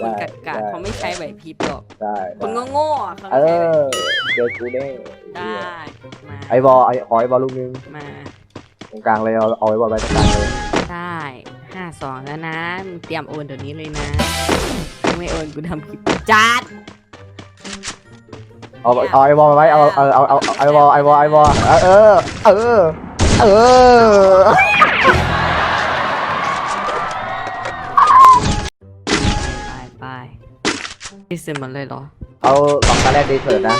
คนได้กัดกาได้เขาไม่ใช้ไหวพริบหรอก ได้คนโง่ๆอะเขาเอไม่ใช้ไหวอพริบเจอกูแน่ได้ มา ไอบอลไอขอไอบอลลูกนึงมา ตรงกลางเลยเอาเอาไอบอลไว้ตรงกลางเลยได้ห้าสองแล้วนะมึงเตรียมโอนเดี๋ยวนี้เลยนะไม่โอนกูทำคลิปจัด เอาเอาไอบอลไว้เอาเอาเอาเอาเอาไอบอลไอบอลไอบอลเออเออเออไป ดิสมันเลยเหรอ เอาสองตาแรกดีเถิดนะ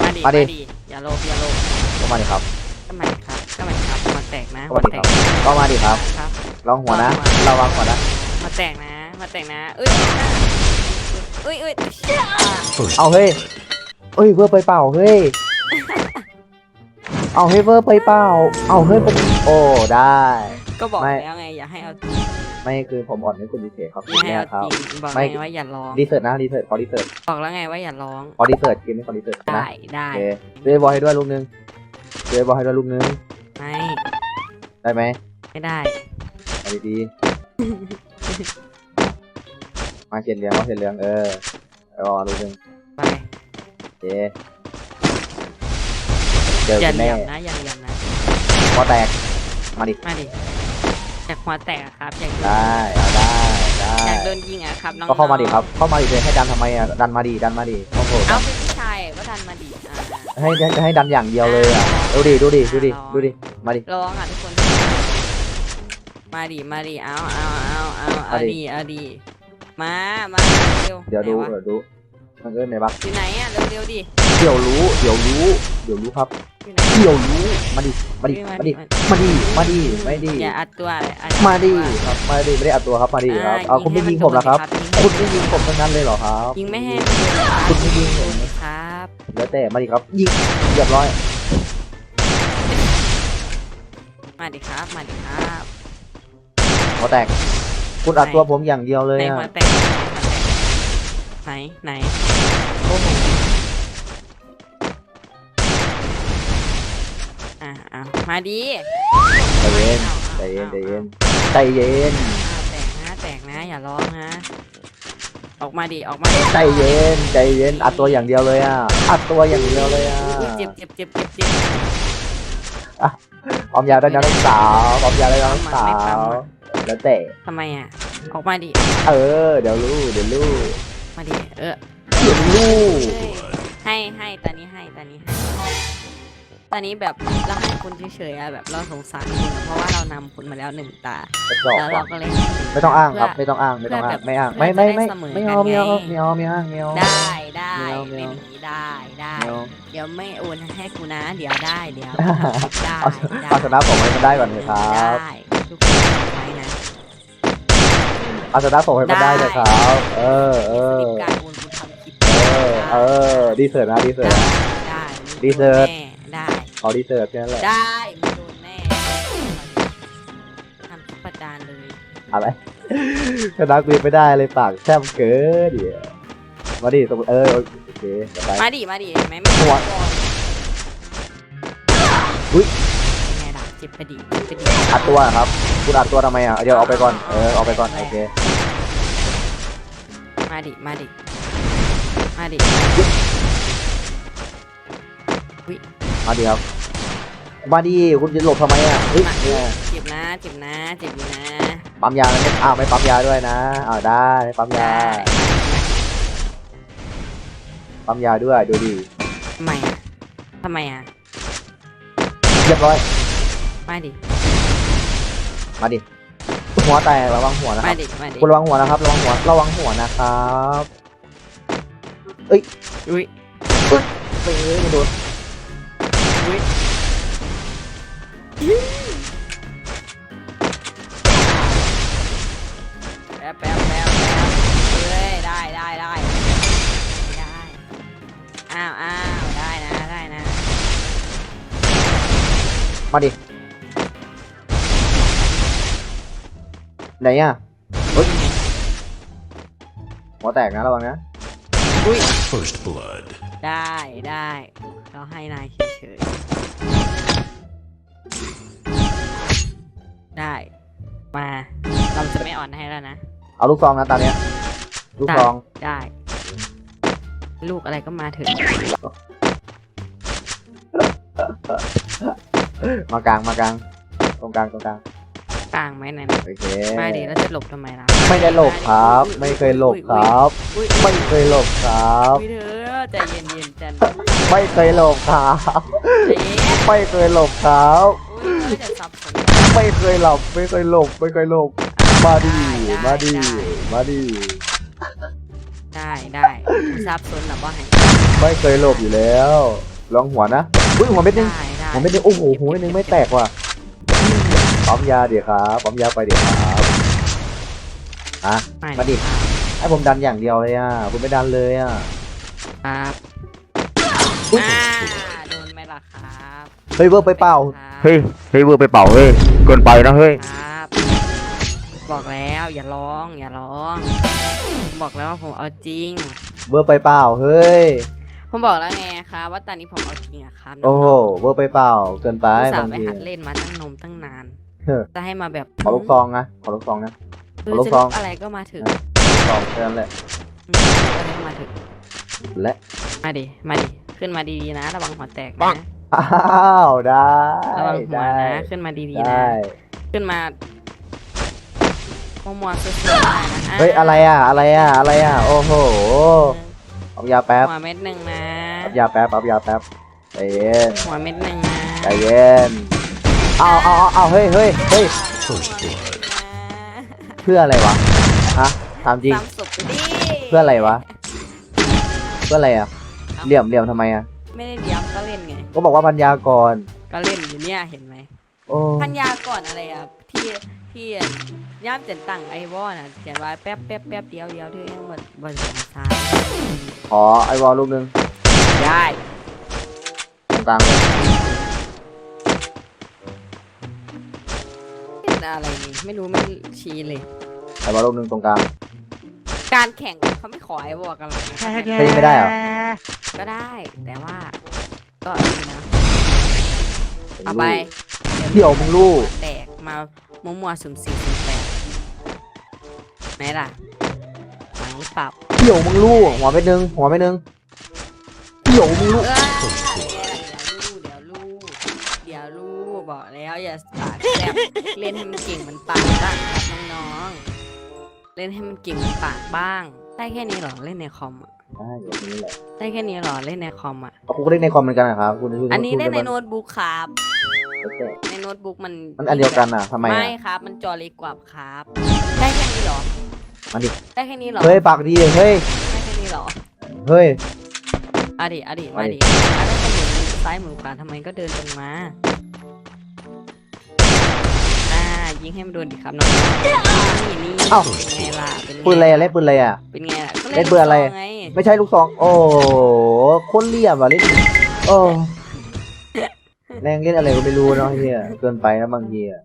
มาดิมาดิอย่าโลภอย่าโลภก็มาดิครับก็มาดิครับก็มาดิครับมาแตกนะก็มามาดิแตคกรับก็มาดิครับครับ ลองหัวนะระวังหัวนะมาแตกนะ มาแตกนะเอ้ยเอ้ยเอ้ยเอาเฮ้ยเอ้ยเวอร์ไปเปล่าเฮ้ยเอาเฮ้ยเวอร์ไปเปล่าเอาเฮ้ยผมโอ้ได้ ก็บอกไม่ แล้วไงอย่าให้เอาจ ไม่คือผมอ่อนให้คุณดีเทครับอย่าให้เนี่ยเอาครับ จริงบอกไม่ไงว่าอย่าร้อง ดีเซิร์ตนะดีเซิร์ตขอดีเซิร์ตบอกแล้วไงว่าอย่าร้อง ขอดีเซิร์ตเกมนี้ขอดีเซิร์ตนะได้ได้โอเคเดย์บอลให้ด้วยลูกนึงเดย์บอลให้ด้วยลูกนึงไม่ได้ไหมไม่ได้ เอาดีๆ มาเขียนเหลืองมาเขียนเหลืองเออเอาบอลลูกนึงไปโอเคเจออย่าคุณเหลี่แน่ยมนะอย่าเหลี่ยมนะพอแตกมาดิมาดิ อยากหัวแตกอะครับอยากโดนได้เอาได้ได้อยากโดนยิงอะครับน้องๆก็เข้ามาดิครับ เข้ามาดิเลยให้ดันทำไมอะดันมาดิดันมาดิโอ้โหเอาเป็นผู้ชายก็ดันมาดิอ่าให้ให้ให้ดันอย่างเดียวเลยอะดูดิดูดิดูดิดูดิมาดิ ร้องอะทุกคน มาดิมาดิเอาเอาเอาเอาเอามาดิ ดิเอาดิมามาเร็วเดี๋ยวดูไหนวะ เดี๋ยวดู มันเอิ้นไหนบ้างอยู่ไหนอะเร็วๆดิเดี๋ยวรู้ เดี๋ยวรู้ เดี๋ยวรู้ครับ อยู่ไหน เดี๋ยวรู้ มาดิ มาดิ มาดิ มาดิ มาดิ มาดิ อย่าอัดตัวเลยอัดมาดิตัวครับ มาดิ ไม่ได้อัดตัวครับ มาดิครับอ่เอาคุณไม่ยิงผมเหรอครับยิงให้คุณไม่ยิงผมทั้งนั้นเลยเหรอครับ ยิงไม่ให้คุณไม่ยิงผมครับ แล้วแต่ มาดิครับ ยิงเรียบร้อย มาดิครับ มาดิครับหัวแตก คุณอัดตัวผมอย่างเดียวเลยไหนอะหัวแตก ไหน ไหน โอ้โหอะเอามาดิใจเย็นอาใจเย็นอาใจเย็นอาใจเย็นอ่าแตกนะแตกนะอย่าร้องนะ ออกมาดิออกมาดิใจเย็นใจเย็นอัดตัวอย่างเดียวเลยอะอัดตัวอย่างเดียวเลยอะอุ๊ยเจ็บเจ็บเจ็บเจ็บเจ็บความยาวได้น้องสาวความยาวได้น้องสาไม่ปั๊มวอะแล้วแต่ทำไมอะ ออกมาดิ เออ เดี๋ยวรู้ เดี๋ยวรู้ มาดิ เออเดี๋ยวรู้เฮ้ยให้ให้ตอนนี้ให้ตอนนี้ให้ตอนนี้แบบเราให้คุณเฉยๆอะแบบเราสงสารคุณอะเพราะว่าเรานำคุณมาแล้วหนึ่งตา กระจอกแล้วเราก็เลยให้ไม่ต้องอ้างครับ เพื่ไม่ต้องอ้าง ไม่ต้องอ้าง ไม่อ้างเพื่ไม่อไม่ไม่จะได้เสมอไม่เอากันไม่เอาไง ไม่เอาไม่เอาไม่เอา ได้ได้ไม่เอาไม่เป็นเอาอย่างนี้ได้ได้ ไม่เอา เดี๋ยวไม่โอนให้กูนะ เดี๋ยวได้เดี๋ยวได้เอาได้เอาชนะผมให้มันได้ก่อนเถอะครับ ได้ เอาชนะผมให้มันได้เถอะครับ เออเอสอลิปการโอนกูทำคลิปเออเออดีเสิร์ตนะดีเสิร์ต ได้นะได้ดีเสิร์ตแน่ได้ เอาดีเสิร์ตแค่นั้นแหละได้มึงโดนแน่ทำคลิปประจานเลยอะไรชนะกูยังไม่ได้เลยปากแช่มเกินเดี๋ยวมาดิตรงเออโอเคเดี๋ยวไปมาดิมาดิเห็นไหมไม่หัวอุ๊ยไงล่ะเจ็บไปดิเจ็บไปดิอัดตัวเหรอครับคุณอัดตัวทำไมอะเดี๋ยวเอาไปก่อนเออเอาไปก่อนโอเค มาดิ มาดิ มาดิมาดีครับ มาดีคุณจะหลบทำไมอะเฮ้ยเนี่ยเจ็บนะ เจ็บนะ เจ็บอยู่นะ ปั๊มยาไม่อ้าวไม่ปั๊มยาด้วยนะอ้าวได้ไม่ปั๊มยา ได้ปั๊มยาด้วยดูดิทำไมอะทำไมอะ เรียบร้อย มาดิ มาดิ หัวแตกระวังหัวนะคมารับดิมาดิคุณระวังหัวนะครับระวังหัวระวังหัวนะครับอุ้ยเฮ้ยไม่โดนแป๊บแป๊บแป๊บแป๊บเฮ้ยได้ได้ได้ได้อ้าวอ้าวได้นะได้นะมาดิ ไหนอะเฮ้ยหัวแตกนะระวังนะ First blood. ได้ได้เราให้นายเฉยๆได้ มาเราจะไม่อ่อนให้แล้วนะ เอาลูกซองนะตอนเนี้ย ลูกซอง ได้ ลูกอะไรก็มาเถอะมากลางมากลางตรงกลางตรงกลาง กลางไหมไหนนโอเคมาดิแล้วจะหลบทำไมล่ะไม่ได้หลบครับ ไม่เคยหลบครับ อุ้ยไม่เคยหลบครับอุ้ยเธอใจเย็นๆจันไม่เคยหลบครับ ใจเย็นไม่เคยหลบครับ อุ้ยเราจะสับสนไม่เคยหลบไม่เคยหลบไม่เคยหลบมาดิได้มาดิได้มาดิได้ได้สับสนหรือว่าไงไม่เคยหลบอยู่แล้วลองหัวนะอุ้ยหัวเม็ดนึงได้ได้หัวเม็ดนึงโอ้โหหัวเม็ดนึงไม่แตกว่ะ ปั๊มยาเดี๋ยวครับปั๊มยาไปเดี๋ยวครับอะไม่มาดิให้ผมดันอย่างเดียวเลยอะคุณไม่ดันเลยอะครับอุ๊ยอ่าโดนไหมล่ะครับเฮ้ยเวอร์ไปเปล่าครับเฮ้ยเฮ้ยเวอร์ไปเปล่าเฮ้ยเกินไปนะเฮ้ยครับ บอกแล้วอย่าร้องอย่าร้องบอกแล้วว่าผมเอาจริง เวอร์ไปเปล่าเฮ้ยผมบอกแล้วไงครับว่าตอนนี้ผมเอาจริงอะครับโอ้โหเวอร์ไปเปล่าเกินไปอุตส่าบางห์ไปทีหัดเล่นมาตั้งนมตั้งนานเฮ้อ จะให้มาแบบขอลูกซองนะขอลูกซองนะเอขออลูกจะซองลูกอะไรก็มาถึงลูกซองแค่นั้นแหละอะไรก็มาถึงและมาดิมาดิขึ้นมาดีๆนะ ระวังหัวแตกปันะงอ้าวได้ระวังหัวได้นะขึ้นมาดีๆนะได้ขึ้นมามัวๆสวยๆได้นะเฮ้ยอะไรอะอะไรอะอะไรอะโอ้โหปั๊มยาแป๊บหัวเม็ดหนึ่งนะปั๊มยาแป๊บปั๊มยาแป๊บใจเย็นหัวเม็ดหนึ่งนะใจเย็น เอาเอาเอาเอาเฮ้ยเฮ้ยเฮ้ย First blood. เพื่ออะไรวะฮะถามจริงซ้ำศพไปดิเพื่ออะไรวะ เพื่ออะไรอะเหลี่ยมเหลี่ยมทำไมอะไม่ได้เดียมก็เล่นไง ก็บอกว่าพันยาก่อนก็เล่นอยู่เนี่ยเห็นไหมโอ้พันยาก่อนอะไรอะที่ที่ย่ามเจนตังไอวอน่ะเขียนไว้แป๊บแป๊บแป๊บเดียวเดียวที่ยังบนบนสงสารขอไอวอลลูกนึงได้ตรงก อะไรนี่ไม่รู้ไม่ชี้เลย ไอวอลลูกนึงตรงกลาง การแข่งเขาไม่ขอไอวอกันหรอกนะเฮ้ยไม่ได้เหรอ ก็ได้แต่ว่า ก็นี่นะเอาไปเที่ยวมึงลูกแตกมามัวมัวๆสุ่มสี่สุ่มแปดไหนล่ะหลังหรือเปล่าเที่ยวมึงลูกหัวไปนึงหัวไปนึงเที่ยวมึงลูก เออ บอกแล้วอย่าปากแซ่บเล่นให้มันเก่งเหมันปากบ้างครับน้องๆ เล่นให้มันเก่งเหมันปากบ้าง ได้แค่นี้เหรอเล่นในคอมอะได้เดี๋ยวนี้แหละได้แค่นี้เหรอเล่นในคอมอะเอาคุณก็เล่นในคอมเหมือนกันนะครับคุณคุณอันนี้คุณเล่นในมัโน้ตบุ๊กครับโอเคในโน้ตบุ๊กมันมันอันเดียวกันอะทำไมไม่อะครับ มันจอเล็กกว่าครับ ได้แค่นี้เหรอมาดิ ได้แค่นี้เหรอ เฮ้ยปากดีเฮ้ยได้แค่นี้เหรอเฮ้ย อะดิอะดิมามาดิดิอะไรก็หมุนซ้ายหมุนขวาทำไมก็เดินตรงมา ยิงให้มันโดนดิครับน้องนี่นี่เอ้า เป็นไงล่ะเป็นไงปืนอะไรอะเล่นปืนอะไรอะเป็นไงล่ะก็เล่นเบอร์อะไรลูกซงไงไม่ใช่ลูกซอง โอ้โหโคนเหลี่ยมอะเล่นโอ้แรงเล่นอะไรก็ไม่รู้เนาะเฮียเกินไปนะบางทีอะ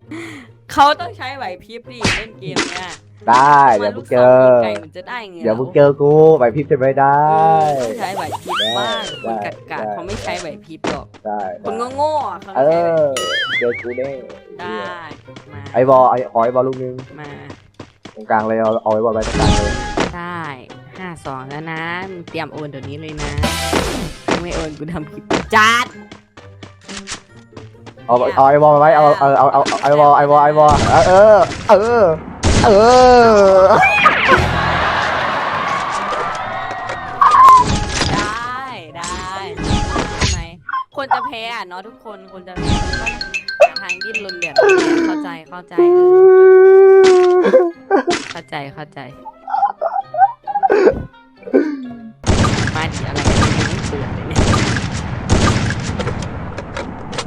เขาต้องใช้ไหวพริบดิเล่นเกมเนี่ย ได้เดี๋ยวทำไมมึลูงกเจซองอยิงไกลมันจะได้ไงเดี๋ยวมึงเจอกูไหวพริบจะไม่ได้เออต้องใช้ไหวพริบบ้างได้คนกัดกาดได้เขาไม่ใช้ไหวพริบหรอกได้คนโง่ๆอะเขาเอไม่ใช้ไหวอพริบเจอกูแน่ได้มาไอบอลไอขอไอบอลลูกนึงมาตรงกลางเลยเอาเอาไอบอลไว้ตรงกลางเลยได้ห้าสองแล้วนะมึงเตรียมโอนเดี๋ยวนี้เลยนะไม่โอนกูทำผิดจัดเอาเอาไอบอลไว้เอาเอาเอาเอาเอาไอบอลไอบอลไอบอลเออเออ เออ ได้ได้ทำไมคนจะแพ้อะเนาะทุกคนคนจะแพ้มันก็ทางดิ้นรนแบบนี้เข้าใจเข้าใจเออเข้าใจเข้าใจมาดิอะไรไม่เปิดเลยเนี่ย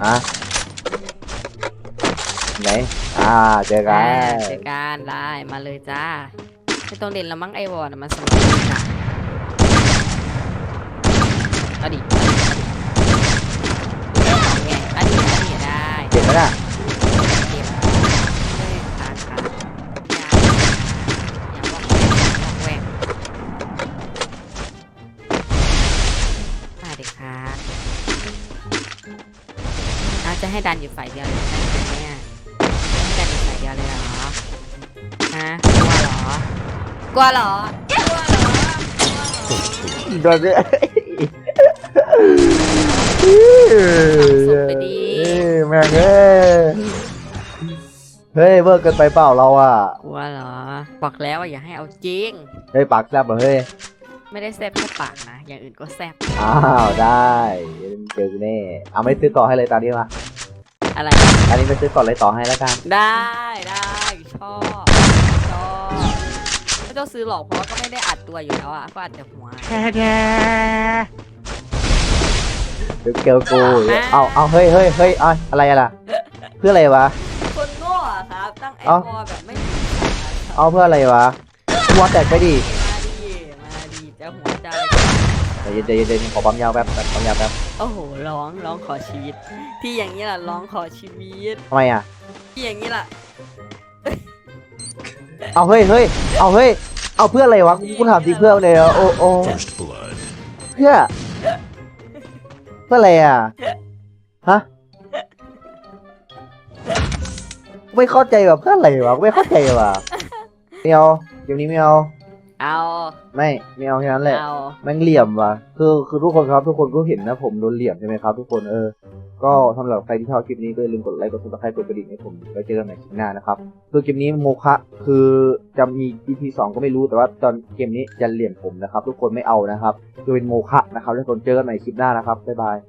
อะ ไหน อ่า เจอกัอ่านเจอกันได้มาเลยจ้าไม่ต้องเล่นแล้วมั้งไอวอร์ดมันสนุกจ้ะเอาดิเอาดิเอาดิเอาดิได้เจ็บไหมน่ะเก็บเลยขาขาอย่าอย่าบอกแหวกมาเด็กค่ะอาจะให้ดันอยู่ฝ่ายเดียวเลยใช่ไหมเนี่ยให้ดันอยู่ฝ่ายเดียวเลย เหรอฮะกลัวเหรอ First blood. โดนเนี่ยส่งไปดีเอ้ยแม่งเอ้ยเฮ้ยเวิร์กเกินไปเปล่าเราอะกลัวเหรอ บอกแล้วว่าอย่าให้เอาจริง เฮ้ยปากแซบเหรอเฮ้ย ไม่ได้แซบแค่ปากนะ อย่างอื่นก็แซบอ้าวได้เดี๋ยวเจอกูแน่เอาไม่ซื้อต่อให้เลยตอนนี้มาอะไรตอนนี้ไม่ซื้อก่อนเลยต่อให้แล้วกัน ได้ได้ชอบชอบไม่ ต้องซื้อหรอกเพราะว่าก็ไม่ได้อัดตัวอยู่แล้วอะก็อัดแต่หัวเดี๋ยวเกลกูเอาเอาเฮ้ยเฮ้ยเฮ้ยเอาอะไรอะล่ะ เพื่ออะไรวะ คนโง่อะครับ ตั้งไอเอ้า คอแบบไม่มีเอาเพื่ออะไรวะหัวแตกไปดิมาดีมาดีจะหัวใจใจเย็นใจเย็นใจเย็นขอปั๊มยาวแป๊บแป๊บปั๊มยาวแป๊บโอ้โหร้องร้องขอชีวิตที่อย่างนี้ล่ะร้องขอชีวิต ทำไมอะที่อย่างนี้ล่ะ เอาเฮ้ยเฮ้ยเอาเฮ้ยเอาเพื่ออะไรวะกูถามจริงเพื่ออะไรอะโอ้โอ้ First blood. เพื่อเพื่ออะไรอะฮะไม่เข้าใจแบบเพื่ออะไรวะไม่เข้าใจว่ะไม่เอาเดี๋ยวนี้ไม่เอา เอา ไม่ไม่เอาแค่นั้นแหละเอา แม่งเหลี่ยมว่ะคือคือทุกคนครับทุกคนก็เห็นนะ ผมโดนเหลี่ยมใช่ไหมครับ ทุกคนเออ ก็สำหรับใครที่ชอบคลิปนี้ก็อย่าลืมกดไลค์กดซับสไครต์กดกระดิ่งให้ผมไว้เจอกันใหม่คลิปหน้านะครับคือเกมนี้โมคะคือจะมี EP สองก็ไม่รู้แต่ว่าตอนเกมนี้จะเหลี่ยมผมนะครับ ทุกคนไม่เอานะครับคือเป็นโมคะนะครับทุกคนเจอกันใหม่คลิปหน้านะครับบ๊ายบาย